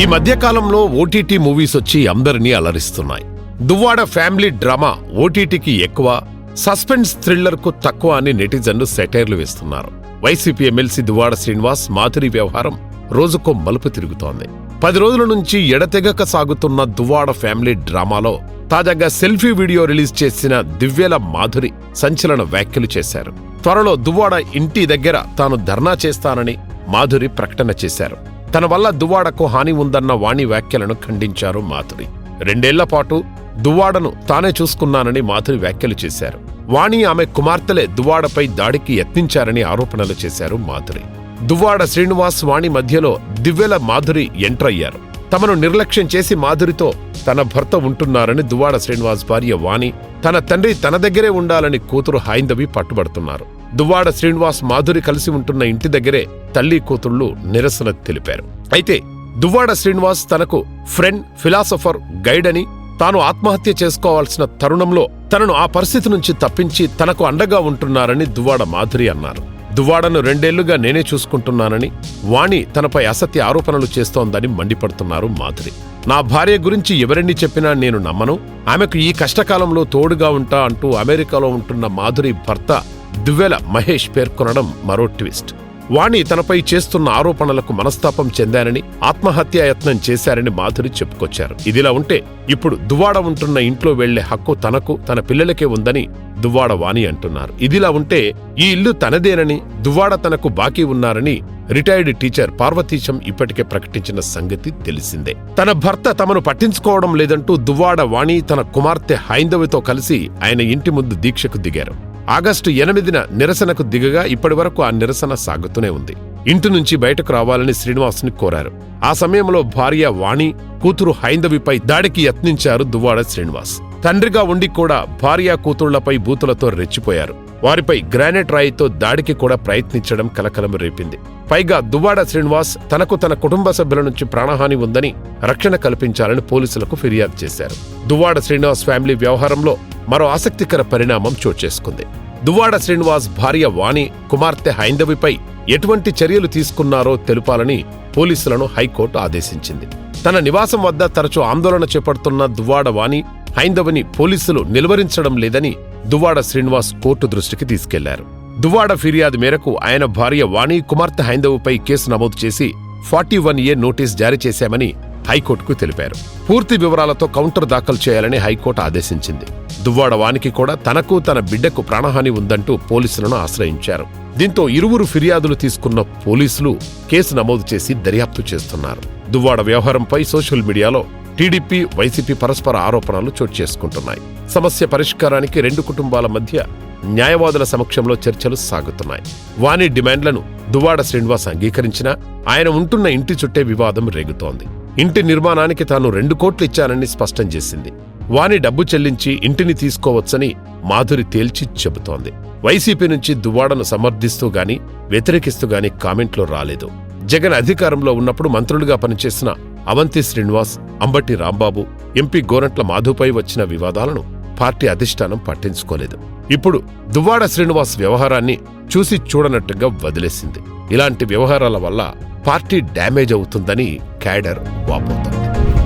ఈ మధ్యకాలంలో OTT movies వచ్చి అందరినీ అలరిస్తున్నాయి. దువ్వాడ ఫ్యామిలీ డ్రామా ఓటీటీకి ఎక్కువ సస్పెన్స్ థ్రిల్లర్కు తక్కువ అని నెటిజన్లు సెటైర్లు వేస్తున్నారు. వైసీపీ ఎమ్మెల్సీ దువ్వాడ శ్రీనివాస్ మాధురి వ్యవహారం రోజుకో మలుపు తిరుగుతోంది. పది రోజుల నుంచి ఎడతెగక సాగుతున్న దువ్వాడ ఫ్యామిలీ డ్రామాలో తాజాగా సెల్ఫీ వీడియో రిలీజ్ చేసిన దివ్యల మాధురి సంచలన వ్యాఖ్యలు చేశారు. త్వరలో దువ్వాడ ఇంటి దగ్గర తాను ధర్నా చేస్తానని మాధురి ప్రకటన చేశారు. తన వల్ల దువ్వాడకు హాని ఉందన్న వాణి వ్యాఖ్యలను ఖండించారు మాధురి. రెండేళ్ళ పాటు దువ్వాడను తానే చూసుకున్నానని మాధురి వ్యాఖ్యలు చేశారు. వాణి ఆమె కుమార్తెలే దువ్వాడపై దాడికి యత్నించారని ఆరోపణలు చేశారు మాధురి. దువ్వాడ శ్రీనివాస్ వాణి మధ్యలో దివ్యల మాధురి ఎంటర్ అయ్యారు తమను నిర్లక్ష్యం చేసి మాధురితో తన భర్త ఉంటున్నారని దువ్వాడ శ్రీనివాస్ భార్య వాణి తన తండ్రి తన దగ్గరే ఉండాలని కూతురు హైందవి పట్టుబడుతున్నారు. దువ్వాడ శ్రీనివాస్ మాధురి కలిసి ఉంటున్న ఇంటి దగ్గరే తల్లి కూతుళ్ళు నిరసన తెలిపారు. అయితే దువ్వాడ శ్రీనివాస్ తనకు ఫ్రెండ్ ఫిలాసఫర్ గైడ్ అని తాను ఆత్మహత్య చేసుకోవాల్సిన తరుణంలో తనను ఆ పరిస్థితి నుంచి తప్పించి తనకు అండగా ఉంటున్నారని దువ్వాడ మాధురి అన్నారు. దువ్వాడను రెండేళ్ళుగా నేనే చూసుకుంటున్నానని వాణి తనపై అసత్య ఆరోపణలు చేస్తోందని మండిపడుతున్నారు మాధురి. నా భార్య గురించి ఎవరిని చెప్పినా నేను నమ్మను. ఆమెకు ఈ కష్టకాలంలో తోడుగా ఉంటా అంటూ అమెరికాలో ఉంటున్న మాధురి భర్త దువ్వెల మహేష్ పేర్కొనడం మరో ట్విస్ట్. వాణి తనపై చేస్తున్న ఆరోపణలకు మనస్తాపం చెందానని ఆత్మహత్యాయత్నం చేశారని మాధురి చెప్పుకొచ్చారు. ఇదిలా ఉంటే ఇప్పుడు దువ్వాడ ఉంటున్న ఇంట్లో వెళ్ళే హక్కు తనకు తన పిల్లలకే ఉందని దువ్వాడ వాణి అంటున్నారు. ఇదిలా ఉంటే ఈ ఇల్లు తనదేనని దువ్వాడ తనకు బాకీ ఉన్నారని రిటైర్డ్ టీచర్ పార్వతీశం ఇప్పటికే ప్రకటించిన సంగతి తెలిసిందే. తన భర్త తమను పట్టించుకోవడం లేదంటూ దువ్వాడ వాణి తన కుమార్తె హైందవితో కలిసి ఆయన ఇంటి ముందు దీక్షకు దిగారు. ఆగస్టు ఎనిమిదిన నిరసనకు దిగగా ఇప్పటి వరకు ఆ నిరసన సాగుతూనే ఉంది. ఇంటి నుంచి బయటకు రావాలని శ్రీనివాసుని కోరారు. ఆ సమయంలో భార్య వాణి కూతురు హైందవిపై దాడికి యత్నించారు దువ్వాడ శ్రీనివాస్. తండ్రిగా ఉండి కూడా భార్య కూతుళ్ళపై బూతులతో రెచ్చిపోయారు. వారిపై గ్రానైట్ రాయితో దాడికి కూడా ప్రయత్నించడం కలకలం రేపింది. పైగా దువ్వాడ శ్రీనివాస్ తనకు తన కుటుంబ సభ్యుల నుంచి ప్రాణహాని ఉందని రక్షణ కల్పించాలని పోలీసులకు ఫిర్యాదు చేశారు. దువ్వాడ శ్రీనివాస్ ఫ్యామిలీ వ్యవహారంలో మరో ఆసక్తికర పరిణామం చోటు చేసుకుంది. దువ్వాడ శ్రీనివాస్ భార్య వాణి కుమార్తె హైందవిపై ఎటువంటి చర్యలు తీసుకున్నారో తెలుపాలని పోలీసులను హైకోర్టు ఆదేశించింది. తన నివాసం వద్ద తరచూ ఆందోళన చేపడుతున్న దువ్వాడ వాణి హైందవిని పోలీసులు నిలువరించడం లేదని దువ్వాడ శ్రీనివాస్ కోర్టు దృష్టికి తీసుకెళ్ళారు. దువ్వాడ ఫిర్యాదు మేరకు ఆయన భార్య వాణి కుమార్తె హైందవుపై కేసు నమోదు చేసి ఫార్టీ వన్ ఏ నోటీస్ జారీ చేశామని హైకోర్టుకు తెలిపారు. పూర్తి వివరాలతో కౌంటర్ దాఖలు చేయాలని హైకోర్టు ఆదేశించింది. దువ్వాడ వానికి కూడా తనకు తన బిడ్డకు ప్రాణహాని ఉందంటూ పోలీసులను ఆశ్రయించారు. దీంతో ఇరువురు ఫిర్యాదులు తీసుకున్న పోలీసులు కేసు నమోదు చేసి దర్యాప్తు చేస్తున్నారు. దువ్వాడ వ్యవహారంపై సోషల్ మీడియాలో టీడీపీ వైసీపీ పరస్పర ఆరోపణలు చోటు చేసుకుంటున్నాయి. సమస్య పరిష్కారానికి రెండు కుటుంబాల మధ్య న్యాయవాదుల సమక్షంలో చర్చలు సాగుతున్నాయి. వాణి డిమాండ్లను దువ్వాడ శ్రీనివాస్ అంగీకరించినా ఆయన ఉంటున్న ఇంటి చుట్టే వివాదం రేగుతోంది. ఇంటి నిర్మాణానికి తాను రెండు కోట్లు ఇచ్చానని స్పష్టం చేసింది. వాణి డబ్బు చెల్లించి ఇంటిని తీసుకోవచ్చని మాధురి తేల్చి చెబుతోంది. వైసీపీ నుంచి దువ్వాడను సమర్థిస్తూ గాని వ్యతిరేకిస్తూ గాని కామెంట్లు రాలేదు. జగన్ అధికారంలో ఉన్నప్పుడు మంత్రులుగా పనిచేసిన అవంతి శ్రీనివాస్ అంబటి రాంబాబు ఎంపీ గోరంట్ల మాధుపై వచ్చిన వివాదాలను పార్టీ అధిష్టానం పట్టించుకోలేదు. ఇప్పుడు దువ్వాడ శ్రీనివాస్ వ్యవహారాన్ని చూసి చూడనట్టుగా వదిలేసింది. ఇలాంటి వ్యవహారాల వల్ల పార్టీ డ్యామేజ్ అవుతుందని క్యాడర్ వాపోతోంది